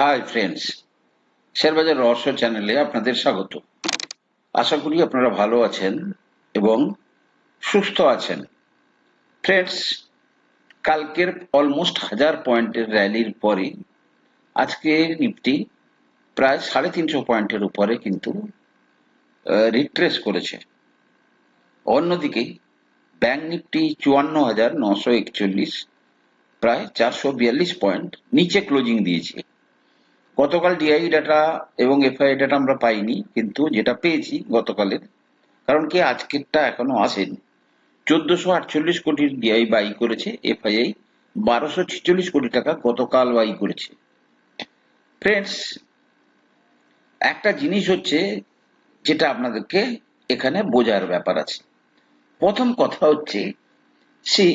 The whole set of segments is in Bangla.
হাই ফ্রেন্ডস শেয়ারবাজার রহস্য চ্যানেলে আপনাদের স্বাগত। আশা করি আপনারা ভালো আছেন এবং সুস্থ আছেন। ফ্রেন্ডস কালকের অলমোস্ট হাজার পয়েন্টের র্যালির পরে আজকে নিফটি প্রায় সাড়ে তিনশো পয়েন্টের উপরে কিন্তু রিট্রেস করেছে। অন্যদিকে ব্যাংক নিফটি চুয়ান্ন হাজার নশো একচল্লিশ প্রায় চারশো বিয়াল্লিশ পয়েন্ট নিচে ক্লোজিং দিয়েছে। গতকাল ডিআই ডাটা এবং এফআই ডাটা আমরা পাইনি, কিন্তু যেটা পেয়েছি গতকালের, কারণ কি আজকেরটা এখনও আসেনি। চোদ্দশো আটচল্লিশ কোটির ডিআই বাই করেছে এফআইআই বারোশো ছেচল্লিশ কোটি টাকা গতকাল বাই করেছে। ফ্রেন্ডস একটা জিনিস হচ্ছে যেটা আপনাদেরকে এখানে বোঝার ব্যাপার আছে। প্রথম কথা হচ্ছে, সে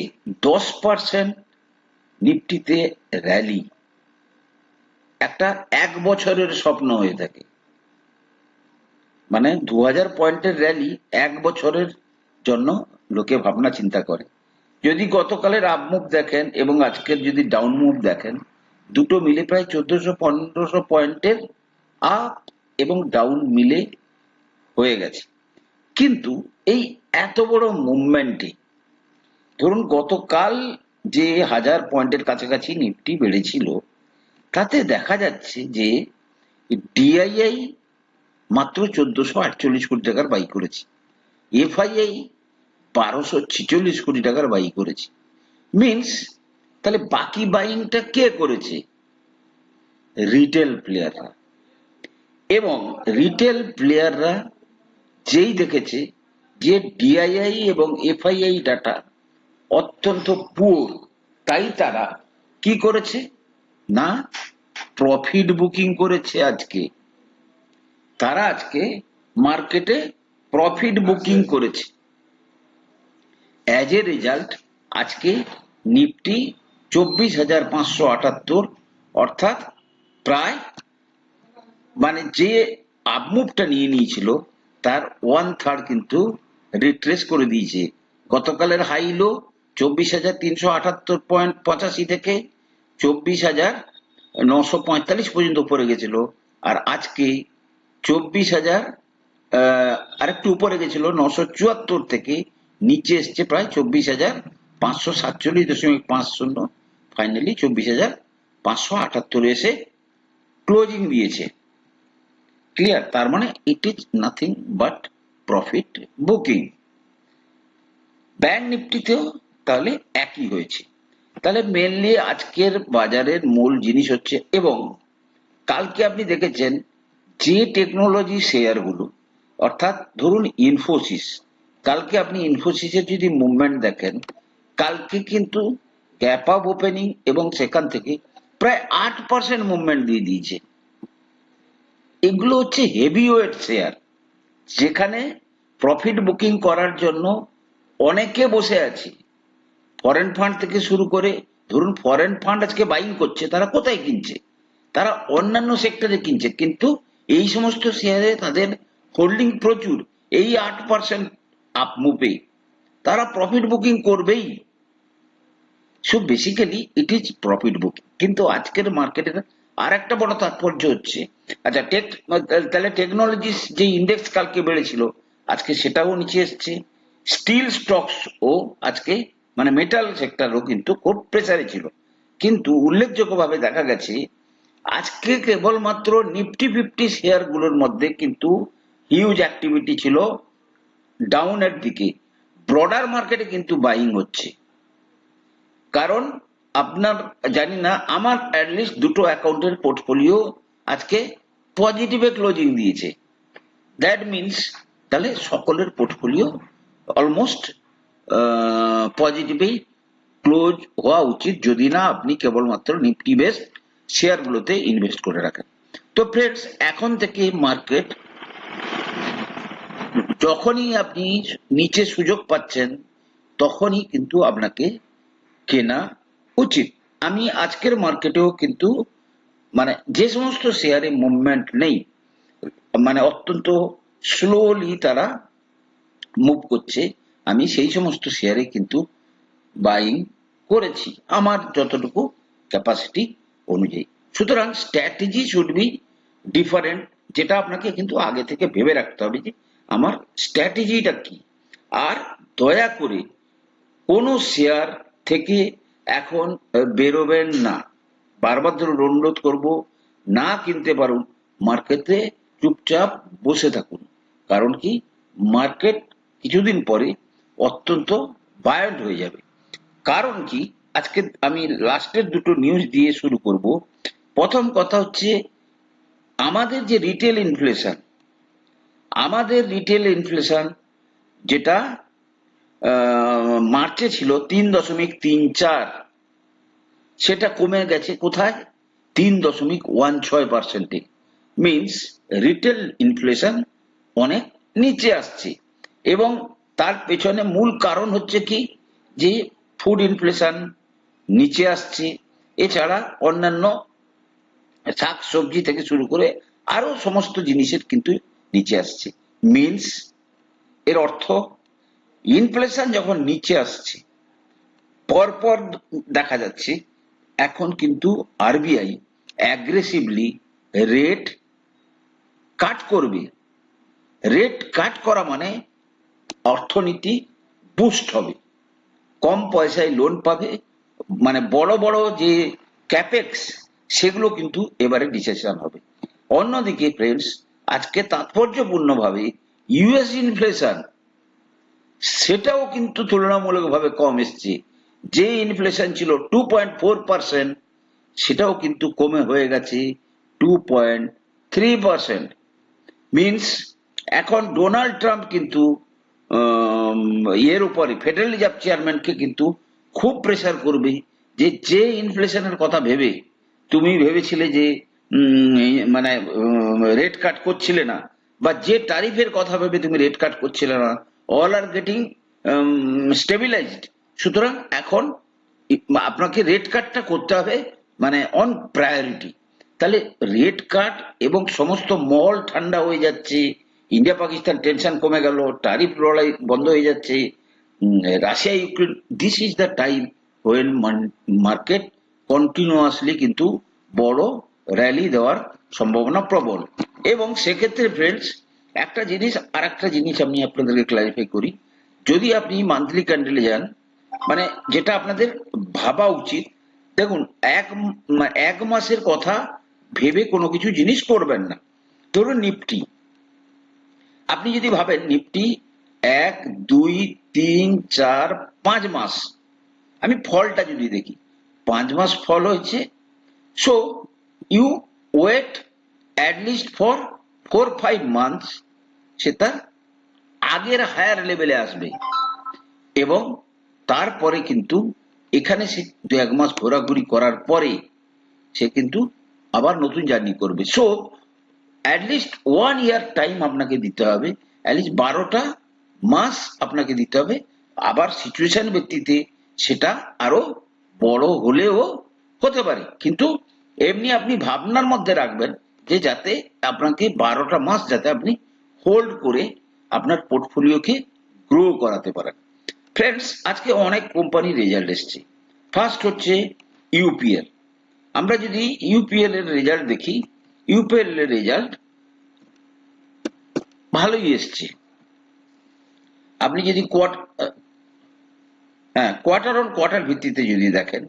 দশ পার্সেন্ট নিফটিতে র্যালি একটা এক বছরের স্বপ্ন হয়ে থাকে। মানে দু হাজার পয়েন্টের র্যালি এক বছরের জন্য লোকে ভাবনা চিন্তা করে। যদি গতকালের আপ মুভ দেখেন এবং আজকের যদি ডাউন মুভ দেখেন, দুটো মিলে প্রায় চোদ্দশো পনেরোশো পয়েন্টের আপ এবং ডাউন মিলে হয়ে গেছে। কিন্তু এই এত বড় মুভমেন্টে ধরুন গতকাল যে হাজার পয়েন্টের কাছাকাছি নিফটি বেড়েছিল তাতে দেখা যাচ্ছে যে ডিআইআই মাত্র চোদ্দশো আটচল্লিশ কোটি টাকার বাই করেছে। এফআইআই বারোশো ছিচল্লিশ কোটি টাকার বাই করেছে। মিনস তাহলে বাকি বাইংটা কে করেছে? রিটেল প্লেয়াররা এবং রিটেল প্লেয়াররা যেই দেখেছে যে ডিআইআই এবং এফআইআই ডাটা অত্যন্ত পুয়ার তাই তারা কি করেছে? না প্রফিট বুকিং করেছে আজকে। তারা আজকে মার্কেটে প্রফিট বুকিং করেছে। অ্যাজ এ রেজাল্ট আজকে নিফটি চব্বিশ হাজার পাঁচশো আটাত্তর অর্থাৎ প্রায় মানে যে আপমুভটা নিয়ে নিয়েছিল তার ওয়ান থার্ড কিন্তু রিট্রেস করে দিয়েছে। গতকালের হাই লো চব্বিশ হাজার তিনশো আটাত্তর পয়েন্ট পঁচাশি থেকে চব্বিশ হাজার নশো পঁয়তাল্লিশ পর্যন্ত উপরে গেছিল। আর আজকে চব্বিশ হাজার আরেকটু উপরে গেছিল, নশো চুয়াত্তর থেকে নিচে এসছে প্রায় চব্বিশ হাজার পাঁচশো সাতচল্লিশ দশমিক পাঁচ শূন্য। ফাইনালি চব্বিশ হাজার পাঁচশো আটাত্তর এসে ক্লোজিং দিয়েছে। ক্লিয়ার তার মানে it is nothing but profit booking bank নিফটিতেও তাহলে একই হয়েছে। তাহলে মেনলি আজকের বাজারের মূল জিনিস হচ্ছে এবং কালকে আপনি দেখেছেন যে টেকনোলজি শেয়ারগুলো অর্থাৎ ধরুন ইনফোসিস কালকে আপনি ইনফোসিসের যদি মুভমেন্ট দেখেন, কালকে কিন্তু গ্যাপ আপ ওপেনিং এবং সেখান থেকে প্রায় আট পার্সেন্ট মুভমেন্ট দিয়ে দিয়েছে। এগুলো হচ্ছে হেভি ওয়েট শেয়ার যেখানে প্রফিট বুকিং করার জন্য অনেকে বসে আছে। ফরেন ফান্ড থেকে শুরু করে, ধরুন ফরেন ফান্ড আজকে বাইং করছে, তারা কোথায় কিনছে? তারা অন্যান্য সেক্টরে কিনছে, কিন্তু এই সমস্ত শেয়ারে তাদের হোল্ডিং প্রচুর, এই আট পার্সেন্ট আপ মুভে তারা প্রফিট বুকিং করবেই। So basically it is profit booking কিন্তু আজকের মার্কেটের আর একটা বড় তাৎপর্য হচ্ছে আচ্ছা টেক তাহলে টেকনোলজিস যে ইন্ডেক্স কালকে বেড়েছিল, আজকে সেটাও নিচে এসছে। স্টিল স্টকস ও আজকে মানে মেটাল সেক্টরও কিন্তু খুব প্রেসারে ছিল। কিন্তু উল্লেখযোগ্যভাবে দেখা গেছে, আজকে কেবলমাত্র নিফটি ফিফটি শেয়ারগুলোর মধ্যে কিন্তু হিউজ অ্যাক্টিভিটি ছিল ডাউনের দিকে। ব্রডার মার্কেটে কিন্তু বাইং হচ্ছে। কারণ আপনার, জানি না, আমার অ্যাটলিস্ট দুটো অ্যাকাউন্টের পোর্টফোলিও আজকে পজিটিভে ক্লোজিং দিয়েছে। দ্যাট মিনস তাহলে সকলের পোর্টফোলিও অলমোস্ট পজিটিভেই ক্লোজ হওয়া উচিত যদি না আপনি কেবলমাত্র নিফটি বেস শেয়ারগুলোতে ইনভেস্ট করে রাখেন। তো ফ্রেন্ডস এখন থেকে মার্কেট যখনই আপনি নিচে সুযোগ পাচ্ছেন, তখনই কিন্তু আপনাকে কেনা উচিত। আমি আজকের মার্কেটেও কিন্তু মানে যে সমস্ত শেয়ারে মুভমেন্ট নেই মানে অত্যন্ত স্লোলি তারা মুভ করছে। আমি সেই সমস্ত শেয়ারে কিন্তু বাইং করেছি, আমার যতটুকু ক্যাপাসিটি অনুযায়ী। সুতরাং স্ট্র্যাটেজি শুড বি ডিফারেন্ট যেটা আপনাকে কিন্তু আগে থেকে ভেবে রাখতে হবে যে আমার স্ট্র্যাটেজিটা কি। আর দয়া করে কোনো শেয়ার থেকে এখন বেরোবেন না। বারবার ধরুন অনুরোধ করব, না কিনতে পারুন মার্কেটে চুপচাপ বসে থাকুন। কারণ কি মার্কেট কিছুদিন পরে অত্যন্ত বায়ন্ট হয়ে যাবে। কারণ কি? আজকে আমি লাস্টের দুটো নিউজ দিয়ে শুরু করব। প্রথম কথা হচ্ছে, আমাদের যে রিটেল ইনফ্লেশন আমাদের রিটেল ইনফ্লেশন যেটা মার্চে ছিল তিন দশমিক তিন চার, সেটা কমে গেছে কোথায়? তিন দশমিক ওয়ান ছয় পার্সেন্টে মিনস রিটেল ইনফ্লেশন অনেক নিচে আসছে। এবং তার পেছনে মূল কারণ হচ্ছে কি? যে ফুড ইনফ্লেশন নিচে আসছে। এছাড়া অন্যান্য শাক সবজি থেকে শুরু করে আরও সমস্ত জিনিসের কিন্তু নিচে আসছে। মিনস এর অর্থ ইনফ্লেশন যখন নিচে আসছে, পরপর দেখা যাচ্ছে, এখন কিন্তু আরবিআই অ্যাগ্রেসিভলি রেট কাট করবে। রেট কাট করা মানে অর্থনীতি বুস্ট হবে। কম পয়সায় লোন পাবে মানে বড় বড় যে ক্যাপেক্স সেগুলো কিন্তু এবারে ডিসেশন হবে। অন্যদিকে ফ্রেন্ডস আজকে তাৎপর্যপূর্ণভাবে ইউএস ইনফ্লেশন সেটাও কিন্তু তুলনামূলকভাবে কম এসছে। যে ইনফ্লেশন ছিল টু পয়েন্ট ফোর পার্সেন্ট সেটাও কিন্তু কমে হয়ে গেছে two point three percent means এখন ডোনাল্ড ট্রাম্প কিন্তু ইয়ের উপরে ফেডারেল রিজার্ভ চেয়ারম্যানকে কিন্তু খুব প্রেসার করবে যে যে ইনফ্লেশনের কথা ভেবে, তুমি ভেবেছিলে যে মানে রেট কাট করছিলে না, বা যে টারিফের কথা ভেবে তুমি রেট কাট করছিলে না অল আর গেটিং স্টেবিলাইজড সুতরাং এখন আপনাকে রেট কাটটা করতে হবে মানে অন প্রায়োরিটি তাহলে রেট কাট এবং সমস্ত মহল ঠান্ডা হয়ে যাচ্ছে ইন্ডিয়া পাকিস্তান টেনশন কমে গেল টারিফ লড়াই বন্ধ হয়ে যাচ্ছে। Russia, Ukraine this is the time when market continuously কিন্তু বড় র্যালি দেওয়ার সম্ভাবনা প্রবল। এবং সেক্ষেত্রে ফ্রেন্ডস একটা জিনিস আর একটা জিনিস আমি আপনাদেরকে ক্লারিফাই করি। যদি আপনি মান্থলি ক্যান্ডেলে যান মানে যেটা আপনাদের ভাবা উচিত, দেখুন, এক এক মাসের কথা ভেবে কোনো কিছু জিনিস করবেন না। ধরুন নিফটি। আপনি যদি ভাবেন নিফটি এক, দুই, তিন, চার, পাঁচ মাস, আমি ফলটা যদি দেখি, পাঁচ মাস ফল হয়েছে। So you wait at least for four five months সেটা আগের হায়ার লেভেলে আসবে। এবং তারপরে কিন্তু এখানে সে দু এক মাস ঘোরাঘুরি করার পরে সে কিন্তু আবার নতুন জার্নি করবে। So at least one year time আপনাকে দিতে হবে। অ্যাটলিস্ট বারোটা মাস আপনাকে দিতে হবে। আবার সিচুয়েশন ভিত্তিতে সেটা আরও বড় হলেও হতে পারে। কিন্তু এমনি আপনি ভাবনার মধ্যে রাখবেন যে যাতে আপনাকে বারোটা মাস যাতে আপনি হোল্ড করে আপনার পোর্টফোলিওকে গ্রো করাতে পারেন। ফ্রেন্ডস আজকে অনেক কোম্পানির রেজাল্ট এসছে। ফার্স্ট হচ্ছে ইউপিএল আমরা যদি ইউপিএল এর রেজাল্ট দেখি ইউপিএল এর রেজাল্ট ভালোই এসছে। আপনি যদি হ্যাঁ কোয়ার্টার অন কোয়ার্টার ভিত্তিতে যদি দেখেন,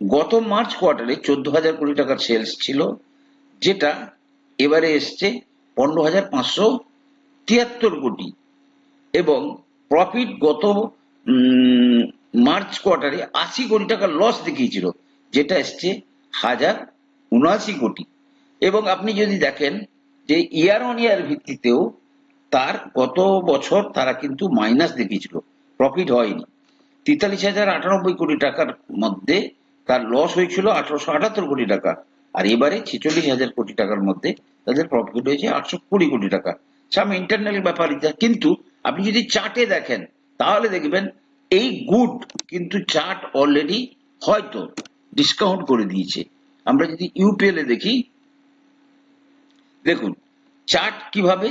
গত মার্চ কোয়ার্টারে চোদ্দ হাজার কোটি টাকার সেলস ছিল, যেটা এবারে এসছে পনেরো হাজার পাঁচশো তিয়াত্তর কোটি। এবং প্রফিট গত মার্চ কোয়ার্টারে আশি কোটি টাকার লস দেখিয়েছিল, যেটা এসছে হাজার উনআশি কোটি। এবং আপনি যদি দেখেন যে ইয়ার অন ইয়ার ভিত্তিতেও তার গত বছর তারা কিন্তু মাইনাস দেখিয়েছিল প্রফিট হয়নি। তেতাল্লিশ হাজার আটানব্বই কোটি টাকার মধ্যে তার লস হয়েছিল আঠারোশো আটাত্তর কোটি টাকা। আর এবারে ছেচল্লিশ হাজার কোটি টাকার মধ্যে তাদের প্রফিট হয়েছে আটশো কুড়ি কোটি টাকা। সাম ইন্টারনাল ব্যাপার। কিন্তু আপনি যদি চার্টে দেখেন, তাহলে দেখবেন এই গুড কিন্তু চার্ট অলরেডি হয়তো ডিসকাউন্ট করে দিয়েছে। আমরা যদি ইউপিএল এ দেখি দেখুন চার্ট কীভাবে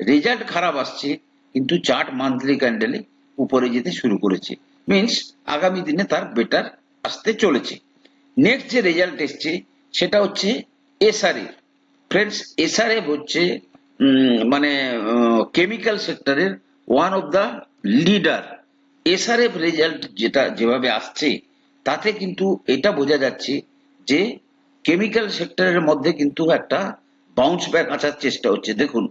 রেজাল্ট খারাপ আসছে, কিন্তু চার্ট মান্থলি ক্যান্ডেলে উপরে যেতে শুরু করেছে। মিন্স আগামী দিনে তার বেটার আসতে চলেছে। নেক্সট যে রেজাল্ট এসছে, সেটা হচ্ছে এসআরএফ ফ্রেন্ডস এসআরএফ হচ্ছে মানে কেমিক্যাল সেক্টরের one of the leader SRF result যেটা, যেভাবে আসছে, তাতে কিন্তু এটা বোঝা যাচ্ছে যে কেমিক্যাল সেক্টরের মধ্যে কিন্তু একটা বাউন্স ব্যাক আসার চেষ্টা হচ্ছে। দেখুন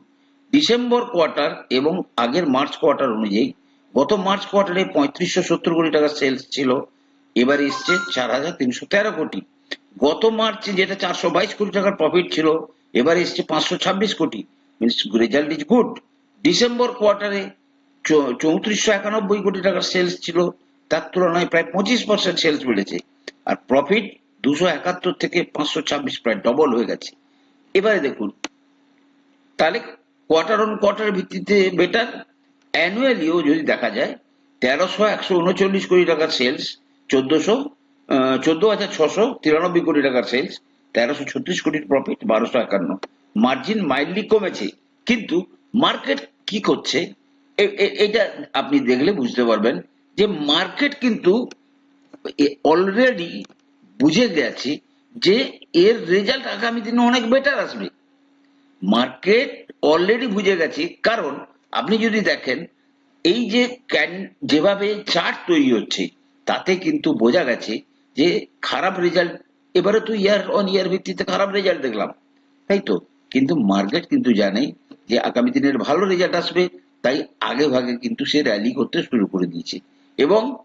ডিসেম্বর কোয়ার্টার এবং আগের মার্চ কোয়ার্টার অনুযায়ী গত মার্চ কোয়ার্টারে পঁয়ত্রিশশো সত্তর কোটি টাকার সেলস ছিল, এবার এসছে চার হাজার তিনশো তেরো কোটি। গত মার্চে যেটা চারশো বাইশ কোটি টাকার প্রফিট ছিল, এবার এসছে পাঁচশো ছাব্বিশ কোটি। Means result is good December কোয়ার্টারে চৌত্রিশশো একানব্বই কোটি টাকার সেলস ছিল, তার তুলনায় প্রায় পঁচিশ পার্সেন্ট সেলস বেড়েছে। আর প্রফিট দুশো একাত্তর থেকে পাঁচশো ছাব্বিশ, প্রায় ডবল হয়ে গেছে। এবারে দেখুন। তাহলে কোয়ার্টার অন কোয়ার্টার ভিত্তিতে বেটার অ্যানুয়ালিও যদি দেখা যায়, তেরোশো একশো উনচল্লিশ কোটি টাকার সেলস চোদ্দশো চোদ্দ হাজার ছশো তিরানব্বই কোটি টাকার সেলস তেরোশো ছত্রিশ কোটির প্রফিট বারোশো একান্ন। মার্জিন মাইল্ডলি কমেছে, কিন্তু মার্কেট কি করছে? এটা আপনি দেখলে বুঝতে পারবেন যে মার্কেট কিন্তু অলরেডি বুঝে গেছে যে এর রেজাল্ট আগামী দিনে অনেক বেটার আসবে। মার্কেট অলরেডি বুঝে গেছে, কারণ আপনি যদি দেখেন, এই যে ক্যান- যেভাবে চার্ট তৈরি হচ্ছে, তাতে কিন্তু বোঝা গেছে যে খারাপ রেজাল্ট এবারে তো ইয়ার অন ইয়ার ভিত্তিতে খারাপ রেজাল্ট দেখলাম, তাই তো? কিন্তু মার্কেট কিন্তু জানে যে আগামী দিনের ভালো রেজাল্ট আসবে, তাই আগে ভাগে কিন্তু সে র্যালি করতে শুরু করে দিয়েছে। এবং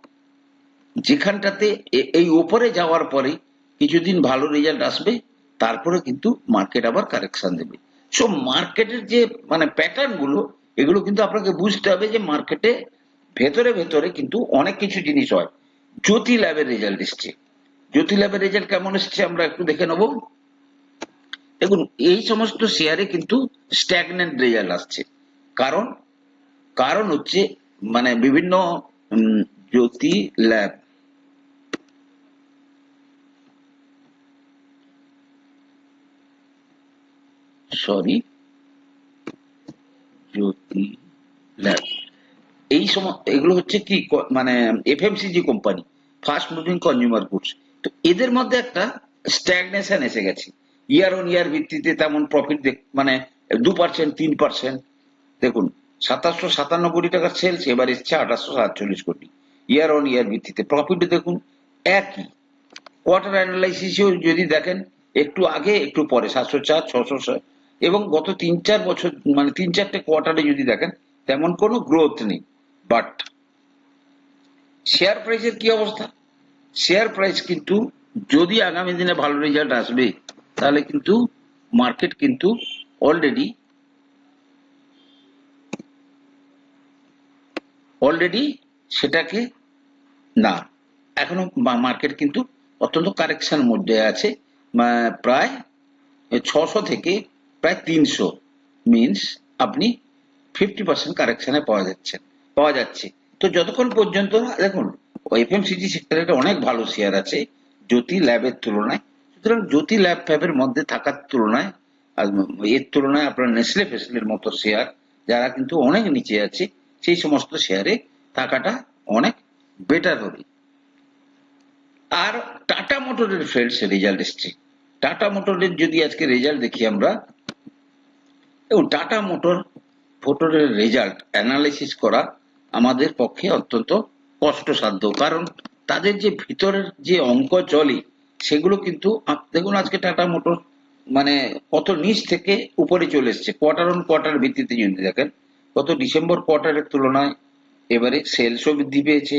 যেখানটাতে এই ওপরে যাওয়ার পরে কিছুদিন ভালো রেজাল্ট আসবে, তারপরে কিন্তু মার্কেট আবার কারেকশন দেবে। সো মার্কেটের যে মানে প্যাটার্নগুলো, এগুলো কিন্তু আপনাকে বুঝতে হবে যে মার্কেটে ভেতরে ভেতরে কিন্তু অনেক কিছু জিনিস হয়। জ্যোতি ল্যাবের রেজাল্ট এসছে। জ্যোতি ল্যাবের রেজাল্ট কেমন এসছে আমরা একটু দেখে নেব। দেখুন, এই সমস্ত শেয়ারে কিন্তু স্ট্যাগনেন্ট রেজাল্ট আসছে। কারণ কারণ হচ্ছে মানে বিভিন্ন Jyoti lab sorry. Jyoti lab এই সময় এগুলো হচ্ছে কি মানে FMCG company fast moving consumer goods তো এদের মধ্যে একটা স্ট্যাগনেশন এসে গেছে। ইয়ার অন ইয়ার ভিত্তিতে তেমন প্রফিট মানে দু পার্সেন্ট তিন পার্সেন্ট দেখুন, সাতাশশো সাতান্ন কোটি টাকার সেলস এবার এসছে আঠাশশো সাতচল্লিশ কোটি। ইয়ার অন ইয়ার ভিত্তিতে প্রফিট দেখুন, একই। কোয়ার্টার অ্যানালাইসিসেও যদি দেখেন, একটু আগে, একটু পরে, সাতশো চার, ছশো এবং গত তিন চার বছর মানে তিন চারটে কোয়ার্টারে যদি দেখেন, তেমন কোনো গ্রোথ নেই। বাট শেয়ার প্রাইসের কি অবস্থা? শেয়ার প্রাইস কিন্তু যদি আগামী দিনে ভালো রেজাল্ট আসবে, তাহলে কিন্তু মার্কেট কিন্তু অলরেডি অলরেডি সেটাকে না, এখনও মার্কেট কিন্তু অত্যন্ত কারেকশন মধ্যে আছে। প্রায় ছশো থেকে প্রায় তিনশো মিনস আপনি ফিফটি পার্সেন্ট কারেকশনে পাওয়া যাচ্ছে পাওয়া যাচ্ছে। তো যতক্ষণ পর্যন্ত, দেখুন এফএমসিজি সেক্টরে অনেক ভালো শেয়ার আছে, জ্যোতি ল্যাবের তুলনায়। সুতরাং জ্যোতি ল্যাব ফ্যাবের মধ্যে থাকার তুলনায় এর তুলনায় আপনার নেসলে ফেসলের মতো শেয়ার যারা কিন্তু অনেক নিচে আছে, সেই সমস্ত শেয়ারে থাকাটা অনেক বেটার হবে। আর টাটা মোটরের ফ্রেন্ডস রেজাল্ট এসছে টাটা মোটরের যদি আজকে রেজাল্ট দেখি আমরা এবং টাটা মোটর ভোটরের রেজাল্ট অ্যানালাইসিস করা আমাদের পক্ষে অত্যন্ত কষ্টসাধ্য। কারণ তাদের যে ভিতরের যে অঙ্ক চলে সেগুলো কিন্তু দেখুন আজকে টাটা মোটর মানে কত নিচ থেকে উপরে চলে এসছে কোয়ার্টার অন কোয়ার্টার ভিত্তিতে যদি দেখেন গত ডিসেম্বর কোয়ার্টারের তুলনায় এবারে সেলসও বৃদ্ধি পেয়েছে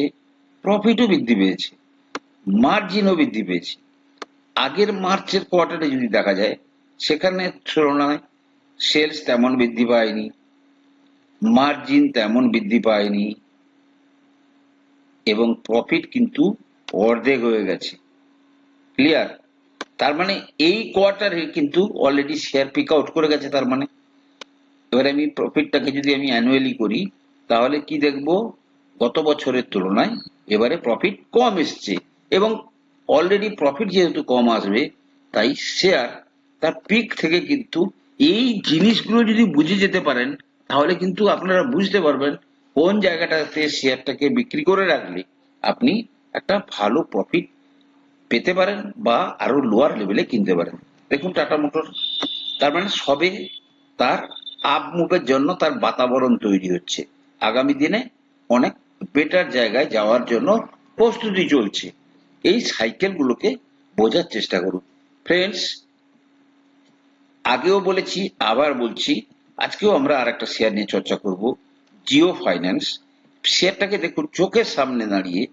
প্রফিটও বৃদ্ধি পেয়েছে মার্জিনও বৃদ্ধি পেয়েছে। আগের মার্চের কোয়ার্টারে যদি দেখা যায়, সেখানে তুলনায় সেলস তেমন বৃদ্ধি পায়নি মার্জিন তেমন বৃদ্ধি পায়নি, এবং প্রফিট কিন্তু অর্ধেক হয়ে গেছে। ক্লিয়ার তার মানে এই কোয়ার্টারে কিন্তু অলরেডি শেয়ার পিক আউট করে গেছে তার মানে। এবারে আমি প্রফিটটাকে যদি আমি অ্যানুয়ালি করি, তাহলে কি দেখব? গত বছরের তুলনায় এবারে প্রফিট কম এসছে, এবং অলরেডি প্রফিট যেহেতু কম আসবে, তাই শেয়ার তার পিক থেকে কিন্তু এই জিনিসগুলো যদি বুঝে যেতে পারেন, তাহলে কিন্তু আপনারা বুঝতে পারবেন কোন জায়গাটাতে শেয়ারটাকে বিক্রি করে রাখলে আপনি একটা ভালো প্রফিট পেতে পারেন বা আরও লোয়ার লেভেলে কিনতে পারেন। দেখুন টাটা মোটর তার মানে সবে তার আপ মুভের জন্য তার বাতাবরণ তৈরি হচ্ছে। আগামী দিনে অনেক বেটার জায়গায় যাওয়ার জন্য প্রস্তুতি চলছে। এই সাইকেলগুলোকে বোঝার চেষ্টা করুন। ফ্রেন্ডস আগেও বলেছি, আবার বলছি, আজকেও আমরা আর একটা শেয়ার নিয়ে চর্চা করব জিও ফাইন্যান্স শেয়ারটাকে দেখুন, চোখের সামনে দাঁড়িয়ে,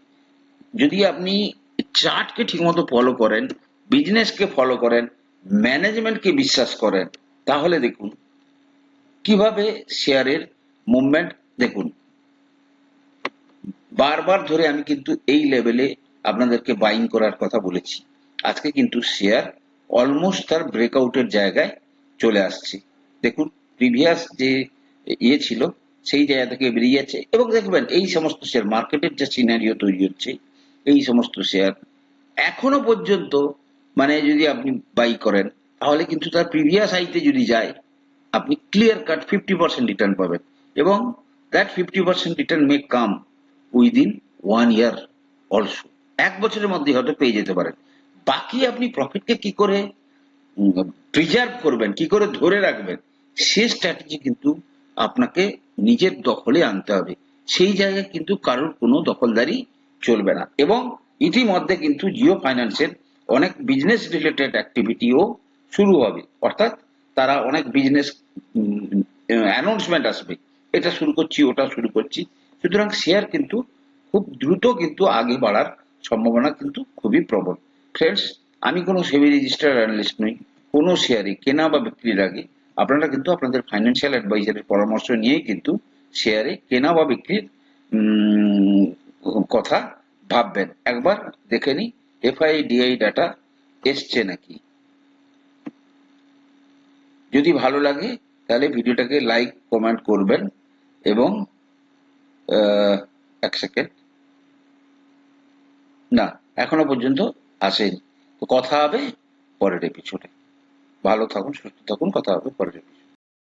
যদি আপনি চার্টকে ঠিকমতো ফলো করেন বিজনেসকে ফলো করেন ম্যানেজমেন্টকে বিশ্বাস করেন, তাহলে দেখুন, কীভাবে শেয়ারের মুভমেন্ট দেখুন, বারবার ধরে আমি কিন্তু এই লেভেলে আপনাদেরকে বাইং করার কথা বলেছি। আজকে কিন্তু শেয়ার অলমোস্ট তার ব্রেকআউটের জায়গায় চলে আসছে। দেখুন প্রিভিয়াস যে ইয়ে ছিল, সেই জায়গা থেকে বেরিয়ে যাচ্ছে। এবং দেখবেন, এই সমস্ত শেয়ার মার্কেটের যে সিনারিও তৈরি হচ্ছে, এই সমস্ত শেয়ার এখনও পর্যন্ত মানে যদি আপনি বাই করেন, তাহলে কিন্তু তার প্রিভিয়াস হাইতে যদি যায়, আপনি clear cut fifty percent return পাবেন। এবং that fifty percent return may come within one year also এক বছরের মধ্যে হয়তো পেয়ে যেতে পারেন। বাকি আপনি প্রফিটকে কি করে প্রিজার্ভ করবেন, কি করে ধরে রাখবেন, সে স্ট্র্যাটেজি কিন্তু আপনাকে নিজের দখলে আনতে হবে। সেই জায়গায় কিন্তু কারোর কোনো দখলদারি চলবে না। এবং ইতিমধ্যে কিন্তু জিও ফাইন্যান্সের অনেক বিজনেস রিলেটেড অ্যাক্টিভিটিও শুরু হবে। অর্থাৎ তারা অনেক বিজনেস অ্যানাউন্সমেন্ট আসবে। এটা শুরু করছি, ওটা শুরু করছি। সুতরাং শেয়ার কিন্তু খুব দ্রুত কিন্তু আগে বাড়ার সম্ভাবনা কিন্তু খুবই প্রবল। ফ্রেন্ডস আমি কোনো সেবি রেজিস্টার অ্যানালিস্ট নই, কোনো শেয়ারে কেনা বা বিক্রির আগে। আপনারা কিন্তু আপনাদের ফাইন্যান্সিয়াল অ্যাডভাইজারের পরামর্শ নিয়েই কিন্তু শেয়ারে কেনা বা বিক্রির কথা ভাববেন। একবার দেখে নি এফআইডিআই ডাটা এসছে নাকি? যদি ভালো লাগে, তাহলে ভিডিওটাকে লাইক কমেন্ট করবেন এবং এক সেকেন্ড না, এখনও পর্যন্ত আসেনি। কথা হবে পরের এপিসোডে ভালো থাকুন সুস্থ থাকুন কথা হবে পরের এপিসোডে